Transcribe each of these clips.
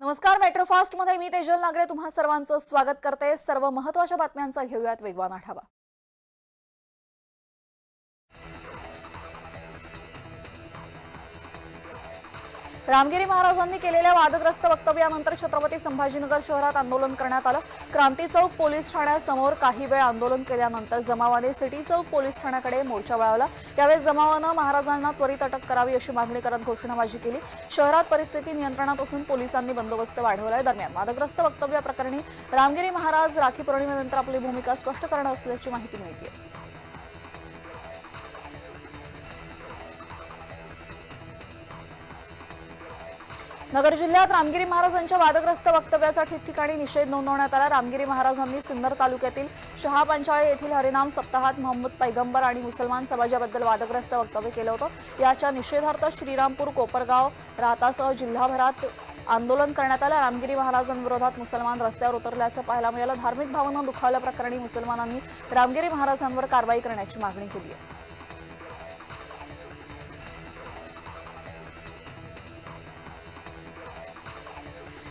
नमस्कार मेट्रोफास्टमध्ये मी तेजल नागरे तुम्हा सर्वांचं स्वागत करते. सर्व महत्त्वाच्या बातम्यांचा घेऊयात वेगवान आढावा. रामगिरी महाराजांनी केलेल्या वादग्रस्त वक्तव्यानंतर छत्रपती संभाजीनगर शहरात आंदोलन करण्यात आलं. क्रांती चौक पोलीस ठाण्यासमोर काही वेळ आंदोलन केल्यानंतर जमावाने सिटी चौक पोलीस ठाण्याकडे मोर्चा वळवला. त्यावेळी जमावानं महाराजांना त्वरित अटक करावी अशी मागणी करत घोषणाबाजी केली. शहरात परिस्थिती नियंत्रणात असून पोलिसांनी बंदोबस्त वाढवलाय. दरम्यान वादग्रस्त वक्तव्याप्रकरणी रामगिरी महाराज राखी पौर्णिमेनंतर आपली भूमिका स्पष्ट करणार असल्याची माहिती मिळते नगर जिल्ह्यात रामगिरी महाराजांच्या वादग्रस्त वक्तव्यासाठी ठिकठिकाणी निषेध नोंदवण्यात आला. रामगिरी महाराजांनी सिन्नर तालुक्यातील शहा पंचाळे येथील हरिनाम सप्ताहात मोहम्मद पैगंबर आणि मुसलमान समाजाबद्दल वादग्रस्त वक्तव्य केलं होतं. याच्या निषेधार्थ श्रीरामपूर कोपरगाव राहतासह जिल्हाभरात आंदोलन करण्यात आलं. रामगिरी महाराजांविरोधात मुसलमान रस्त्यावर उतरल्याचं पाहायला मिळालं. धार्मिक भावना दुखावल्याप्रकरणी मुसलमानांनी रामगिरी महाराजांवर कारवाई करण्याची मागणी केली आहे.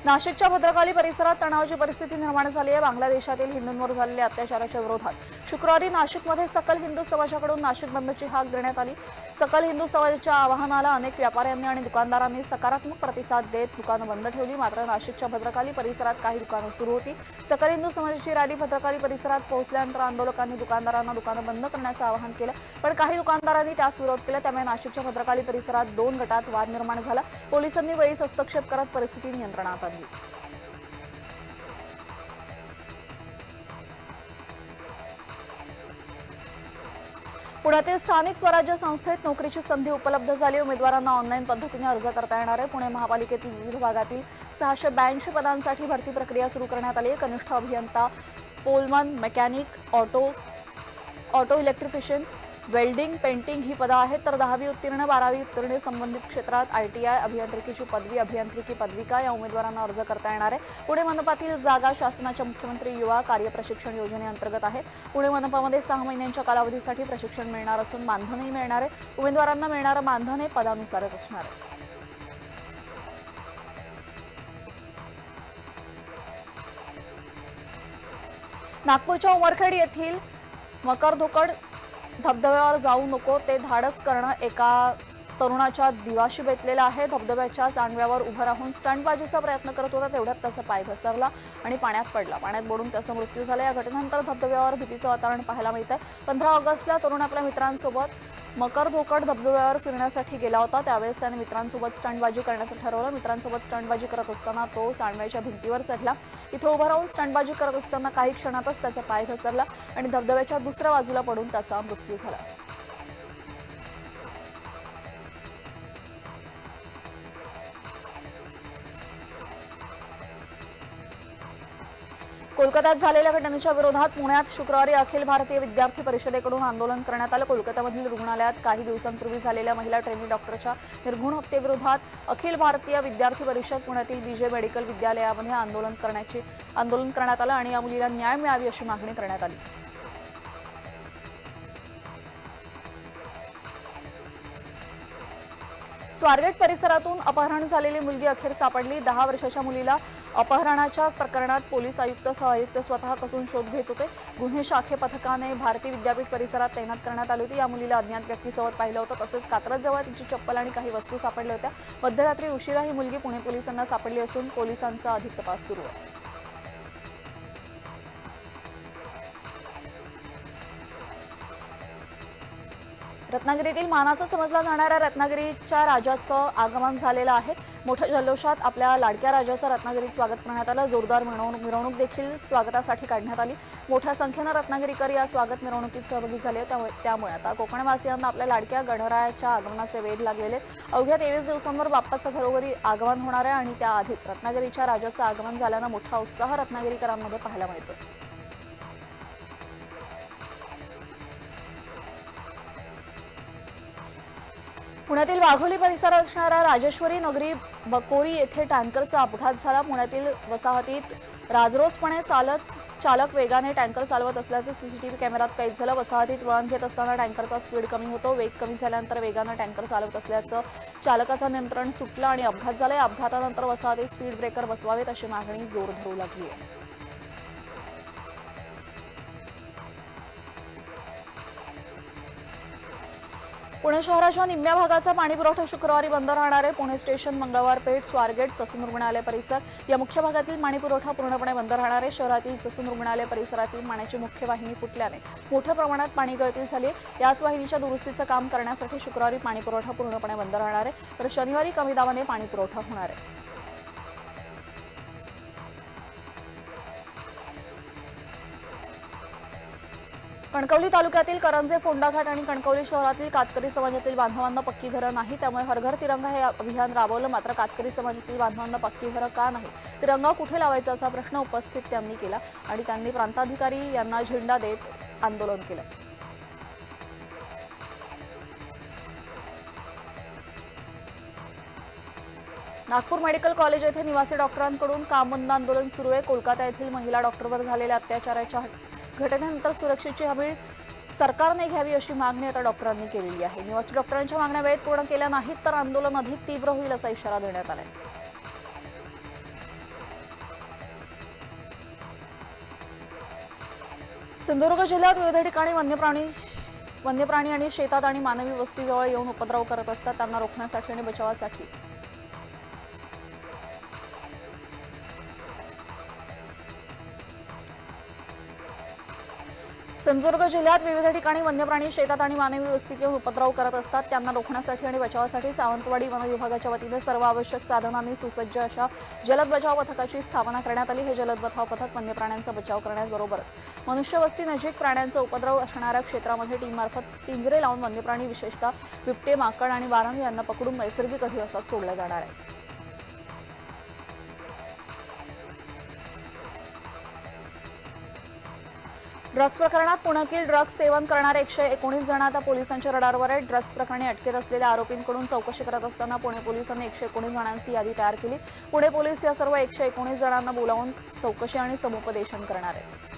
नाशिकच्या भद्रकाली परिसरात तणावाची परिस्थिती निर्माण झाली आहे. बांगलादेशातील हिंदूंवर झालेल्या अत्याचाराच्या विरोधात शुक्रवारी नाशिकमध्ये सकल हिंदू समाजाकडून नाशिक बंदची हाक देण्यात आली. सकल हिंदू समाजाच्या आवाहनाला अनेक व्यापाऱ्यांनी आणि दुकानदारांनी सकारात्मक प्रतिसाद देत दुकानं बंद ठेवली. मात्र नाशिकच्या भद्रकाली परिसरात काही दुकानं सुरू होती. सकल हिंदू समाजाची रॅली भद्रकाली परिसरात पोहोचल्यानंतर आंदोलकांनी दुकानदारांना दुकानं बंद करण्याचं आवाहन केलं. पण काही दुकानदारांनी त्यास विरोध केला. त्यामुळे नाशिकच्या भद्रकाली परिसरात दोन गटात वाद निर्माण झाला. पोलिसांनी वेळीच हस्तक्षेप करत परिस्थिती नियंत्रणात आणली. पुण्यातील स्थानिक स्वराज्य संस्थेत नोकरीची संधी उपलब्ध झाली. उमेदवारांना ऑनलाईन पद्धतीने अर्ज करता येणार आहे. पुणे महापालिकेतील विविध भागातील सहाशे ब्याऐंशी पदांसाठी भरती प्रक्रिया सुरू करण्यात आली आहे. कनिष्ठ अभियंता पोलमन mechanic auto auto electrician welding painting ही पदं आहेत. तर दहावी उत्तीर्ण बारावी उत्तीर्ण संबंधित क्षेत्रात आय टी आय अभियांत्रिकीची पदवी अभियांत्रिकी पदविका या उमेदवारांना अर्ज करता येणार आहे. पुणे मनपातील जागा शासनाच्या मुख्यमंत्री युवा कार्य प्रशिक्षण योजनेअंतर्गत आहे पुणे मनपामध्ये सहा महिन्यांच्या कालावधीसाठी प्रशिक्षण मिळणार असून मानधनही मिळणार आहे. उमेदवारांना मिळणारं मानधन हे पदानुसारच असणार आहे. नागपूरच्या उमरखेड येथील मकरधोकड धबधब्यावर जाऊ नको ते धाडस करणं एका तरुणाच्या दिवाशी बेतलेलं आहे. धबधब्याच्या सांडव्यावर उभं राहून स्टंटबाजीचा प्रयत्न करत होता तेवढ्यात त्याचा पाय घसरला आणि पाण्यात पडला. पाण्यात बुडून त्याचा मृत्यू झाला. या घटनेनंतर धबधब्यावर भीतीचं वातावरण पाहायला मिळतं पंधरा ऑगस्टला तरुण आपल्या मित्रांसोबत मकर धोकड धबधब्यावर फिरण्यासाठी गेला होता. त्यावेळेस त्याने मित्रांसोबत स्टंटबाजी करण्याचं ठरवलं. मित्रांसोबत स्टंटबाजी करत असताना तो सांडव्याच्या भिंतीवर चढला. इथं उभं राहून स्टंटबाजी करत असताना काही क्षणातच त्याचा पाय घसरला आणि धबधब्याच्या दुसऱ्या बाजूला पडून त्याचा मृत्यू झाला. कोलकात्यात झालेल्या घटनेच्या विरोधात पुण्यात शुक्रवारी अखिल भारतीय विद्यार्थी परिषदेकडून आंदोलन करण्यात आलं. कोलकात्यामधील रुग्णालयात काही दिवसांपूर्वी झालेल्या महिला ट्रेनी डॉक्टरच्या निर्घुण हत्येविरोधात अखिल भारतीय विद्यार्थी परिषद पुण्यातील विजय मेडिकल विद्यालयामध्ये आंदोलन करण्याची आंदोलन करण्यात आलं आणि या मुलीला न्याय मिळावी अशी मागणी करण्यात आली. स्वारगेट परिसरातून अपहरण झालेली मुलगी अखेर सापडली. दहा वर्षाच्या मुलीला अपहरणाच्या प्रकरणात पोलीस आयुक्त सहआयुक्त स्वतः कसून शोध घेत होते. गुन्हे शाखे पथकाने भारती विद्यापीठ परिसरात तैनात करण्यात आली होती. या मुलीला अज्ञात व्यक्तीसोबत पाहिलं होतं. तसेच कात्रजजवळ तिची चप्पल आणि काही वस्तू सापडल्या होत्या. मध्यरात्री उशिरा ही मुलगी पुणे पोलिसांना सापडली असून पोलिसांचा अधिक तपास सुरू आहे. रत्नागिरीतील मानाचा समजला जाणाऱ्या रत्नागिरीच्या राजाचं आगमन झालेलं आहे. मोठ्या जल्लोषात आपल्या लाडक्या राजाचं रत्नागिरीत स्वागत करण्यात आलं. जोरदार मिरवणूक मिरवणूक देखील स्वागतासाठी काढण्यात आली. मोठ्या संख्येनं रत्नागिरीकर या स्वागत मिरवणुकीत सहभागी झाले. त्यामुळे त्यामुळे आता कोकणवासियांना आपल्या लाडक्या गणरायाच्या आगमनाचे वेध लागलेले अवघ्या तेवीस दिवसांवर बाप्पाचं घरोघरी आगमन होणार आहे आणि त्याआधीच रत्नागिरीच्या राजाचं आगमन झाल्यानं मोठा उत्साह रत्नागिरीकरांमध्ये पाहायला मिळतो पुण्यातील वाघोली परिसरात असणाऱ्या राजेश्वरी नगरी बकोरी येथे टँकरचा अपघात झाला. पुण्यातील वसाहतीत राजरोसपणे चालत चालक वेगाने टँकर चालवत असल्याचं सीसीटीव्ही कॅमेऱ्यात कैद झालं. वसाहतीत वळण घेत असताना टँकरचा स्पीड कमी होतो. वेग कमी झाल्यानंतर वेगानं टँकर चालवत असल्याचं चालकाचं नियंत्रण सुटलं आणि अपघात झाला या अपघातानंतर वसाहतीत स्पीड ब्रेकर बसवावेत अशी मागणी जोर धरू लागली आहे. पुणे शहराच्या निम्म्या भागाचा पाणी पुरवठा शुक्रवारी बंद राहणार आहे. पुणे स्टेशन मंगळवार पेठ स्वारगेट ससून रुग्णालय परिसर या मुख्य भागातील पाणी पुरवठा पूर्णपणे बंद राहणार आहे. शहरातील ससून रुग्णालय परिसरातील पाण्याची मुख्य वाहिनी फुटल्याने मोठ्या प्रमाणात पाणी गळती झाली याच वाहिनीच्या दुरुस्तीचं काम करण्यासाठी शुक्रवारी पाणी पुरवठा पूर्णपणे बंद राहणार आहे. तर शनिवारी कमी दाबाने पाणी पुरवठा होणार आहे. कणकवली तालुक्यातील करंजे फोंडाघाट आणि कणकवली शहरातील कातकरी समाजातील बांधवांना पक्की घरं नाही. त्यामुळे हरघर तिरंगा हे अभियान राबवलं. मात्र कातकरी समाजातील बांधवांना पक्की घरं का नाही? तिरंगा कुठे लावायचा असा प्रश्न उपस्थित त्यांनी केला आणि त्यांनी प्रांताधिकारी यांना झेंडा देत आंदोलन केलं. नागपूर मेडिकल कॉलेज येथे निवासी डॉक्टरांकडून कामबंद आंदोलन सुरू आहे. कोलकाता येथील महिला डॉक्टरवर झालेल्या अत्याचाराच्या घटनेनंतर सुरक्षेची हमी सरकारने घ्यावी अशी मागणी आता डॉक्टरांनी केलेली आहे. निवासी डॉक्टरांच्या मागण्या वेळेत पूर्ण केल्या नाहीत तर आंदोलन अधिक तीव्र होईल असा इशारा देण्यात आलाय. सिंधुदुर्ग जिल्ह्यात विविध ठिकाणी वन्यप्राणी वन्यप्राणी आणि शेतात आणि मानवी वस्तीजवळ येऊन उपद्रव करत असतात. त्यांना रोखण्यासाठी आणि बचावासाठी सिंधुदुर्ग जिल्ह्यात विविध ठिकाणी वन्यप्राणी शेतात आणि मानवी वस्तीत येऊन उपद्रव करत असतात. त्यांना रोखण्यासाठी आणि बचावासाठी सावंतवाडी वन विभागाच्या वतीने सर्व आवश्यक साधनांनी सुसज्ज अशा जलद बचाव पथकाची स्थापना करण्यात आली. हे जलद बचाव पथक वन्यप्राण्यांचा बचाव करण्याबरोबरच मनुष्यवस्ती नजीक प्राण्यांचा उपद्रव असणाऱ्या क्षेत्रामध्ये टीममार्फत पिंजरे लावून वन्यप्राणी विशेषतः बिबटे माकड आणि वारण यांना पकडून नैसर्गिक अधिवासात सोडलं जाणार आहे. ड्रग्ज प्रकरणात पुण्यातील ड्रग्ज सेवन करणारे एकशे एकोणीस जण आता पोलिसांच्या रडारवर आहेत. ड्रग्ज प्रकरणी अटकेत असलेल्या आरोपींकडून चौकशी करत असताना पुणे पोलिसांनी एकशे एकोणीस जणांची यादी तयार केली. पुणे पोलीस या सर्व एकशे एकोणीस जणांना बोलावून चौकशी आणि समुपदेशन करणार आहेत.